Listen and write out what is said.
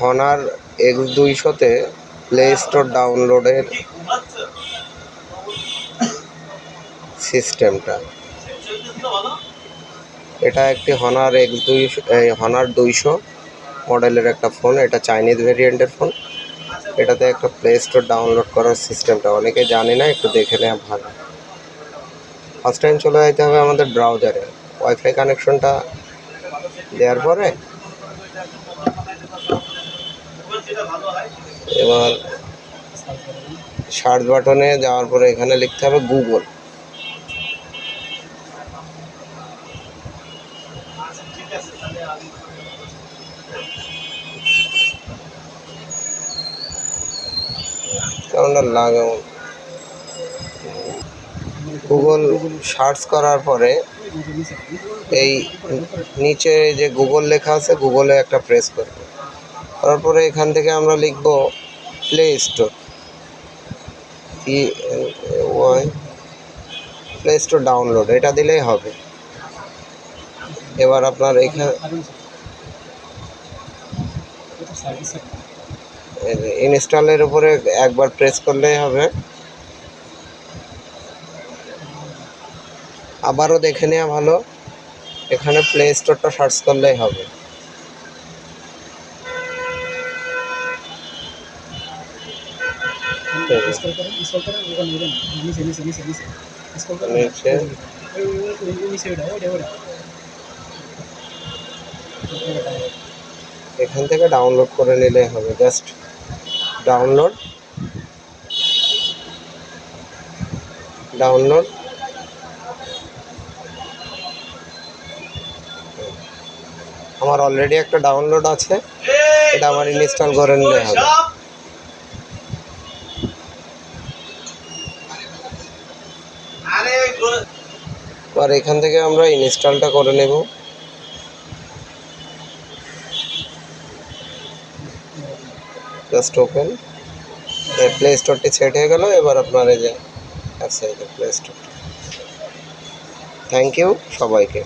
Honours x দুইশোতে play store ডাউনলোডের সিস্টেমটা এটা একটি হনার এক্স দুই হনার দুইশো মডেলের একটা ফোন, এটা চাইনিজ ভেরিয়েন্টের ফোন। এটাতে একটা প্লে স্টোর ডাউনলোড করার সিস্টেমটা অনেকে জানে না, একটু দেখে নেওয়া ভালো। ফার্স্ট টাইম চলে যেতে হবে আমাদের ব্রাউজারে ওয়াইফাই কানেকশনটা দেওয়ার পরে এবার সার্চ বাটনে যাওয়ার পরে এখানে লিখতে হবে গুগল লাগে। গুগল সার্চ করার পরে এই নিচে যে গুগল লেখা আছে গুগলে একটা প্রেস করব। করার পরে এখান থেকে আমরা লিখব play store P Y play store download এটা দিলেই হবে। এবার আপনার এখানে ইনস্টলের উপরে একবার প্রেস করলেই হবে। আবারও দেখে নেওয়া ভালো। এখানে প্লে স্টোরটা সার্চ করলেই হবে। এখান থেকে ডাউনলোড করে নিলেই হবে। জাস্ট ডাউনলোড ডাউনলোড আমার অলরেডি একটা ডাউনলোড আছে। এটা আমার ইনস্টল করে নিলে হবে। আর এখান থেকে আমরা ইনস্টলটা করে নেব। জাস্ট ওপেন প্লে স্টোরটি সেট হয়ে গেল এবার আপনার এই যে আছে প্লে স্টোর থ্যাংক ইউ সবাইকে।